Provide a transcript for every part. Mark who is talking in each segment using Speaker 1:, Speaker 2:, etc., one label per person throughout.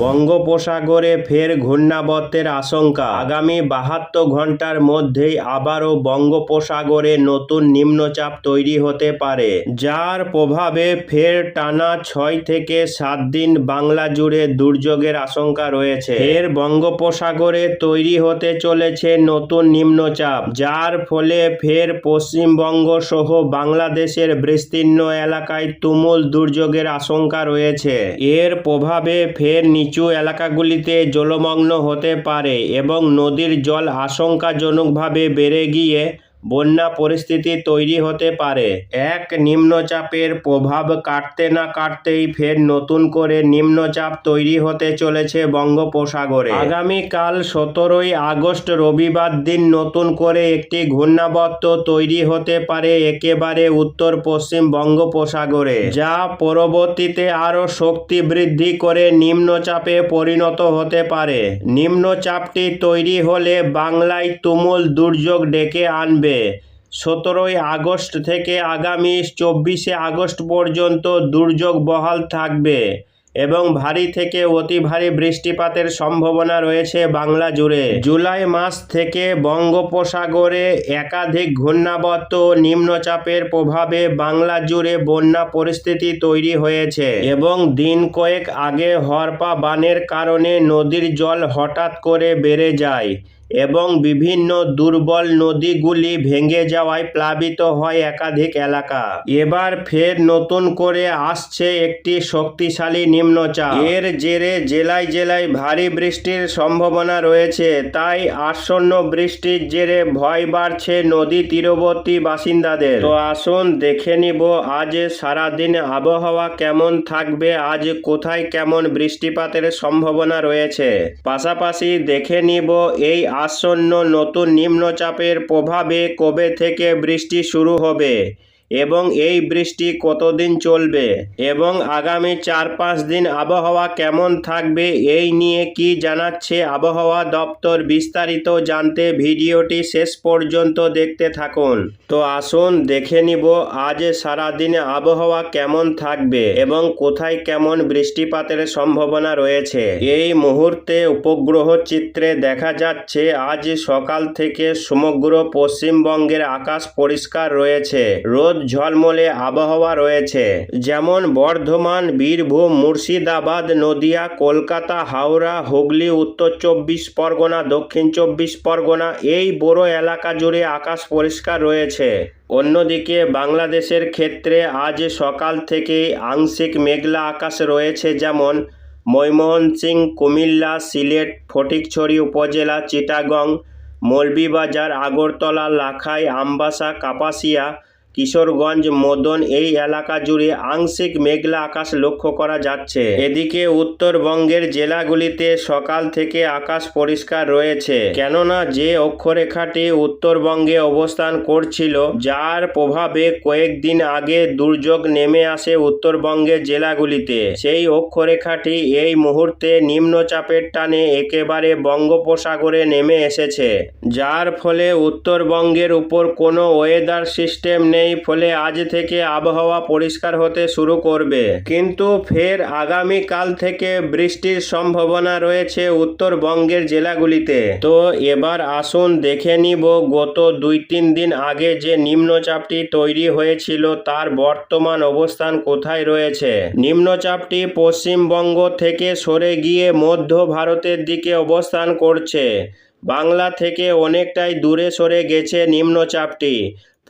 Speaker 1: বঙ্গোপসাগরে ফের ঘূর্ণাবর্তের আশঙ্কা। আগামী বাহাত্তর ঘণ্টার মধ্যেই আবারও বঙ্গোপসাগরে নতুন নিম্নচাপ তৈরি হতে পারে, যার প্রভাবে ফের টানা ছয় থেকে সাত দিন বাংলা জুড়ে দুর্যোগের আশঙ্কা রয়েছে। ফের বঙ্গোপসাগরে তৈরি হতে চলেছে নতুন নিম্নচাপ, যার ফলে ফের পশ্চিমবঙ্গ সহ বাংলাদেশের বিস্তীর্ণ এলাকায় তুমুল দুর্যোগের আশঙ্কা রয়েছে। এর প্রভাবে ফের নিচু এলাকাগুলিতে জলমগ্ন হতে পারে এবং নদীর জল আশঙ্কাজনকভাবে বেড়ে গিয়ে বন্যা পরিস্থিতি তৈরি হতে পারে। এক, নিম্নচাপের প্রভাব কাটতে না কাটতেই ফের নতুন করে নিম্নচাপ তৈরি হতে চলেছে বঙ্গোপসাগরে। আগামীকাল সতেরোই আগস্ট রবিবার দিন নতুন করে একটি ঘূর্ণাবর্ত তৈরি হতে পারে একেবারে উত্তর পশ্চিম বঙ্গোপসাগরে, যা পরবর্তীতে আরও শক্তি বৃদ্ধি করে নিম্নচাপে পরিণত হতে পারে। নিম্নচাপটি তৈরি হলে বাংলায় তুমুল দুর্যোগ ডেকে আনবে। সতেরোই আগস্ট থেকে আগামী চব্বিশে আগস্ট পর্যন্ত দুর্যোগ বহাল থাকবে এবং ভারী থেকে অতি ভারী বৃষ্টিপাতের সম্ভাবনা রয়েছে বাংলা জুড়ে। জুলাই মাস থেকে বঙ্গোপসাগরে একাধিক ঘূর্ণাবর্ত নিম্নচাপের প্রভাবে বাংলা জুড়ে বন্যা পরিস্থিতি তৈরি হয়েছে এবং দিন কয়েক আগে হরপা বানের কারণে নদীর জল হঠাৎ করে বেড়ে যায়। এবং বিভিন্ন দুর্বল নদীগুলি ভেঙে যাওয়ায় প্লাবিত হয় একাধিক এলাকা। এবার ফের নতুন করে আসছে একটি শক্তিশালী নিম্নচাপ। এর জেরে জেলায় জেলায় ভারী বৃষ্টির সম্ভাবনা রয়েছে, তাই আসন্ন বৃষ্টির জেরে ভয় বাড়ছে নদী তীরবর্তী বাসিন্দাদের। তো আসুন দেখে নিব আজ সারাদিন আবহাওয়া কেমন থাকবে, আজ কোথায় কেমন বৃষ্টিপাতের সম্ভাবনা রয়েছে। পাশাপাশি দেখে নিব এই আসন্ন নতুন নিম্নচাপের প্রভাবে কবে থেকে বৃষ্টি শুরু হবে? এবং এই বৃষ্টি কতদিন চলবে? এবং আগামী চার পাঁচ দিন আবহাওয়া কেমন থাকবে? এই নিয়ে কি জানাচ্ছে আবহাওয়া দপ্তর বিস্তারিত জানতে ভিডিওটি শেষ পর্যন্ত দেখতে থাকুন। তো আসুন, দেখে নিব আজ সারাদিনে আবহাওয়া কেমন থাকবে এবং কোথায় কেমন বৃষ্টিপাতের সম্ভাবনা রয়েছে। এই মুহূর্তে উপগ্রহ চিত্রে দেখা যাচ্ছে, আজ সকাল থেকে সমগ্র পশ্চিমবঙ্গের আকাশ পরিষ্কার রয়েছে। রোদ ঝলমলে আবহাওয়া রয়েছে। যেমন বর্ধমান, বীরভূম, মুর্শিদাবাদ, নদিয়া, কলকাতা, হাওড়া, হুগলি, উত্তর চব্বিশ পরগনা, দক্ষিণ চব্বিশ পরগনা এই বড় এলাকা জুড়ে আকাশ পরিষ্কার রয়েছে। অন্যদিকে বাংলাদেশের ক্ষেত্রে আজ সকাল থেকেই আংশিক মেঘলা আকাশ রয়েছে যেমন ময়মনসিং কুমিল্লা, সিলেট, ফটিকছড়ি উপজেলা, চিটাগং, মৌলভীবাজার, আগরতলা, লাখাই, আমবাসা, কাপাসিয়া কিশোরগঞ্জ, মদন এই এলাকা জুড়ে আংশিক মেঘলা আকাশ লক্ষ্য করা যাচ্ছে। এদিকে উত্তরবঙ্গের জেলাগুলিতে সকাল থেকে আকাশ পরিষ্কার রয়েছে। কেননা যে অক্ষরেখাটি উত্তরবঙ্গে অবস্থান করছিল, যার প্রভাবে কয়েকদিন আগে দুর্যোগ নেমে আসে উত্তরবঙ্গের জেলাগুলিতে। সেই অক্ষরেখাটি এই মুহূর্তে নিম্নচাপের টানে একেবারে বঙ্গোপসাগরে নেমে এসেছে, যার ফলে উত্তরবঙ্গের উপর কোনো ওয়েদার সিস্টেম নেই। ফলে আজ থেকে আবহাওয়া পরিষ্কার হতে শুরু করবে। কিন্তু ফের আগামী কাল থেকে বৃষ্টির সম্ভাবনা রয়েছে উত্তরবঙ্গের জেলাগুলিতে। তো এবার আসুন দেখে নিব গত দুই তিন দিন আগে যে নিম্নচাপটি তৈরি হয়েছিল, তার বর্তমান অবস্থান কোথায় রয়েছে? নিম্নচাপটি পশ্চিমবঙ্গ থেকে সরে গিয়ে মধ্য ভারতের দিকে অবস্থান করছে। বাংলা থেকে অনেকটাই দূরে সরে গেছে নিম্নচাপটি।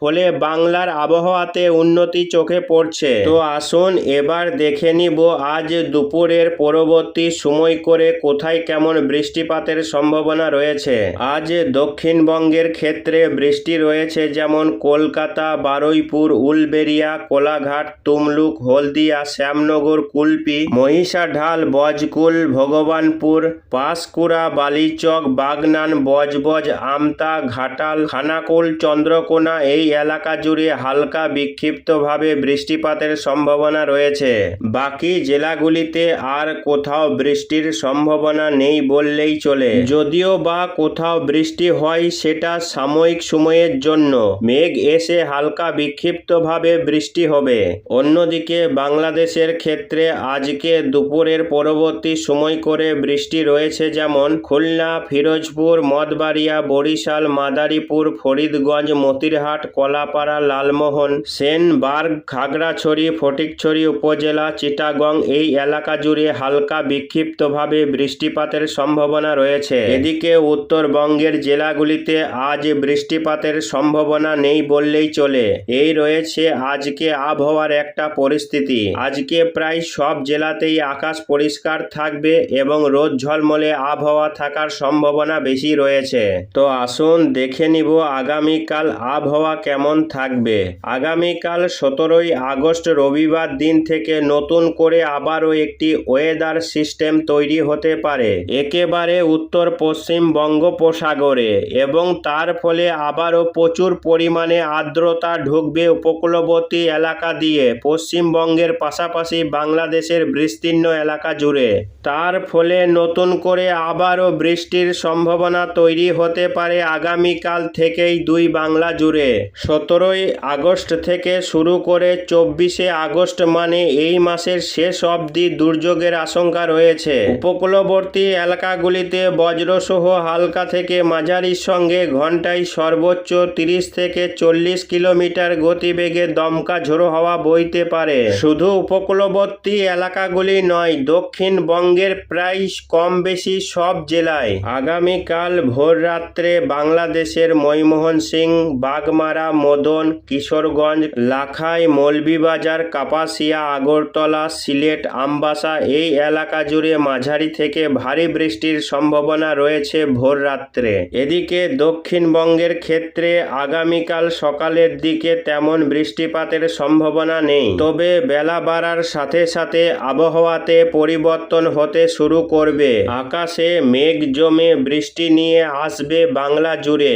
Speaker 1: ফলে বাংলার আবহাওয়াতে উন্নতি চোখে পড়ছে। তো আসুন এবার দেখে নিব আজ দুপুরের পরবর্তী সময় করে কোথায় কেমন বৃষ্টিপাতের সম্ভাবনা রয়েছে। আজ দক্ষিণবঙ্গের ক্ষেত্রে বৃষ্টি রয়েছে যেমন কলকাতা, বারুইপুর উলবেরিয়া কোলাঘাট, তুমলুক, হলদিয়া, শ্যামনগর, কুলপি, মহিষাঢাল বজকুল ভগবানপুর, পাঁশকুড়া, বালিচক, বাগনান, বজবজ, আমতা, ঘাটাল, খানাকুল, চন্দ্রকোনা এই এলাকা জুড়ে হালকা বিক্ষিপ্তভাবে বৃষ্টিপাতের সম্ভাবনা রয়েছে। বাকি জেলাগুলিতে আর কোথাও বৃষ্টির সম্ভাবনা নেই বললেই চলে। যদিও বা কোথাও বৃষ্টি হয় সেটা সাময়িক সময়ের জন্য। মেঘ এসে হালকা বিক্ষিপ্তভাবে বৃষ্টি হবে। অন্যদিকে বাংলাদেশের ক্ষেত্রে আজকে দুপুরের পরবর্তী সময় করে বৃষ্টি রয়েছে যেমন খুলনা, ফিরোজপুর মদবাড়িয়া বরিশাল, মাদারীপুর, ফরিদগঞ্জ, মতিরহাট কলাপাড়া, লালমোহন সেনবার্গ খাগড়াছড়ি ফটিকছড়ি উপজেলা, চিটাগং এই এলাকা জুড়ে হালকা বিক্ষিপ্তভাবে বৃষ্টিপাতের সম্ভাবনা রয়েছে। এদিকে উত্তরবঙ্গের জেলাগুলিতে আজ বৃষ্টিপাতের সম্ভাবনা নেই বললেই চলে। এই রয়েছে আজকে আবহাওয়ার একটা পরিস্থিতি। আজকে প্রায় সব জেলাতেই আকাশ পরিষ্কার থাকবে এবং রোদ ঝলমলে আবহাওয়া থাকার সম্ভাবনা বেশি রয়েছে। তো আসুন দেখে নিব আগামীকাল আবহাওয়া কেমন থাকবে? আগামীকাল সতেরোই আগস্ট রবিবার দিন থেকে নতুন করে আবারও একটি ওয়েদার সিস্টেম তৈরি হতে পারে। একেবারে উত্তর পশ্চিম বঙ্গোপসাগরে এবং তার ফলে আবারও প্রচুর পরিমাণে আর্দ্রতা ঢুকবে উপকূলবর্তী এলাকা দিয়ে। পশ্চিমবঙ্গের পাশাপাশি বাংলাদেশের বিস্তীর্ণ এলাকা জুড়ে। তার ফলে নতুন করে আবারও বৃষ্টির সম্ভাবনা তৈরি হতে পারে আগামীকাল থেকেই দুই বাংলা জুড়ে। সতেরোই আগস্ট থেকে শুরু করে চব্বিশে আগস্ট মানে এই মাসের শেষ অবধি দুর্যোগের আশঙ্কা রয়েছে। উপকূলবর্তী এলাকাগুলিতে বজ্রসহ হালকা থেকে মাঝারির সঙ্গে ঘন্টায় সর্বোচ্চ তিরিশ থেকে চল্লিশ কিলোমিটার গতিবেগে দমকা ঝোড়ো হাওয়া বইতে পারে। শুধু উপকূলবর্তী এলাকাগুলি নয় দক্ষিণবঙ্গের প্রায় কম বেশি সব জেলায়। আগামীকাল ভোর রাত্রে বাংলাদেশের ময়মোহন সিং বাগমারা মদন কিশোরগঞ্জ, লাখাই, মৌলভীবাজার, কাপাসিয়া, আগরতলা, সিলেট, আমবাসা এই এলাকা জুড়ে মাঝারি থেকে ভারী বৃষ্টির সম্ভাবনা রয়েছে ভোর রাত্রে। এদিকে দক্ষিণবঙ্গের ক্ষেত্রে আগামীকাল সকালের দিকে তেমন বৃষ্টিপাতের সম্ভাবনা নেই। তবে বেলা বাড়ার সাথে সাথে আবহাওয়াতে পরিবর্তন হতে শুরু করবে। আকাশে মেঘ জমে বৃষ্টি নিয়ে আসবে বাংলা জুড়ে।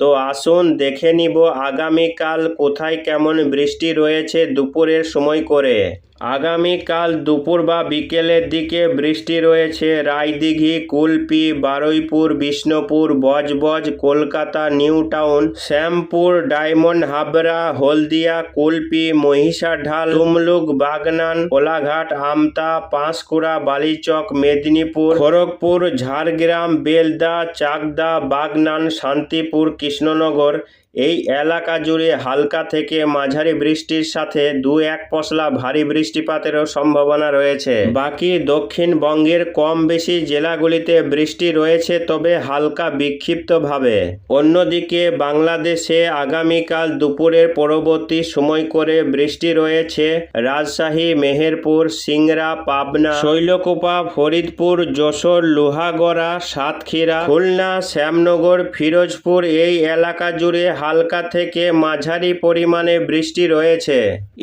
Speaker 1: তো আসুন দেখে নিব আগামীকাল কোথায় কেমন বৃষ্টি রয়েছে দুপুরের সময় করে। আগামীকাল দুপুর বা বিকেলের দিকে বৃষ্টি রয়েছে। Raidighi, Kulpi, Baruipur, Bishnupur, Budge Budge, Kolkata, New Town, Shyampur, Diamond Habra, Haldia, Kulpi, Mahishadal, Tamluk, Bagnan, Kolaghat, Amta, Panskura, Balichak, Medinipur, Kharagpur, Jhargram, Belda, Chakdah, Bagnan, Shantipur, Krishnanagar এই এলাকা জুড়ে হালকা থেকে মাঝারি বৃষ্টির সাথে দু এক পশলা ভারী বৃষ্টিপাতেরও সম্ভাবনা রয়েছে। বাকি দক্ষিণবঙ্গের কম বেশি জেলাগুলিতে বৃষ্টি রয়েছে, তবে হালকা বিক্ষিপ্তভাবে। অন্যদিকে বাংলাদেশে আগামীকাল দুপুরের পরবর্তী সময় করে বৃষ্টি রয়েছে। রাজশাহী, মেহেরপুর, সিংড়া, পাবনা, শৈলকুপা, ফরিদপুর, যশোর, লোহাগড়া, সাতক্ষীরা, খুলনা, শ্যামনগর, ফিরোজপুর এই এলাকা জুড়ে হালকা থেকে মাঝারি পরিমাণে বৃষ্টি রয়েছে।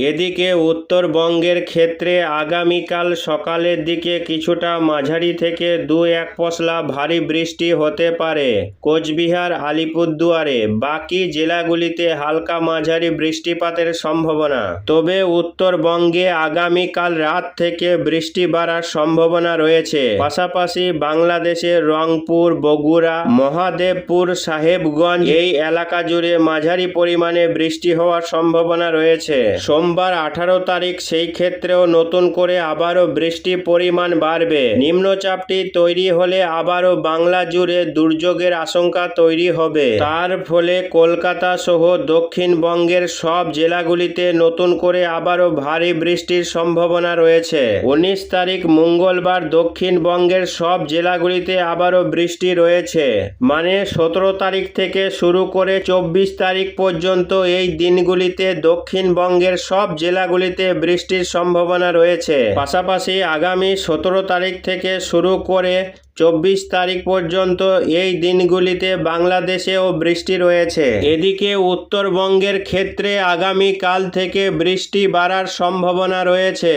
Speaker 1: এদিকে উত্তরবঙ্গের ক্ষেত্রে আগামীকাল সকালের দিকে কিছুটা মাঝারি থেকে দু এক পশলা ভারী বৃষ্টি হতে পারে। কোচবিহার, আলিপুরদুয়ারে বাকি জেলাগুলিতে হালকা মাঝারি বৃষ্টিপাতের সম্ভাবনা। তবে উত্তরবঙ্গে আগামীকাল রাত থেকে বৃষ্টি বাড়ার সম্ভাবনা রয়েছে। পাশাপাশি বাংলাদেশের রংপুর, বগুড়া, মহাদেবপুর, সাহেবগঞ্জ এই এলাকা জুড়ে মাঝারি পরিমাণে বৃষ্টি হওয়ার সম্ভাবনা রয়েছে। সোমবার আঠারো তারিখ সেই ক্ষেত্রেও নতুন করে আবারও বৃষ্টি পরিমাণ বাড়বে। নিম্নচাপটি তৈরি হলে আবারও বাংলা জুড়ে দুর্যোগের আশঙ্কা তৈরি হবে। তার ফলে কলকাতা সহ দক্ষিণবঙ্গের সব জেলাগুলিতে নতুন করে আবারও ভারী বৃষ্টির সম্ভাবনা রয়েছে। উনিশ তারিখ মঙ্গলবার দক্ষিণবঙ্গের সব জেলাগুলিতে আবারও বৃষ্টি রয়েছে। মানে সতেরো তারিখ থেকে শুরু করে চব্বিশ তারিখ পর্যন্ত এই দিনগুলিতে দক্ষিণবঙ্গের সব জেলাগুলিতে বৃষ্টির সম্ভাবনা রয়েছে। পাশাপাশি আগামী সতেরো তারিখ থেকে শুরু করে চব্বিশ তারিখ পর্যন্ত এই দিনগুলিতে বাংলাদেশেও বৃষ্টি রয়েছে। এদিকে উত্তরবঙ্গের ক্ষেত্রে আগামী কাল থেকে বৃষ্টি বাড়ার সম্ভাবনা রয়েছে।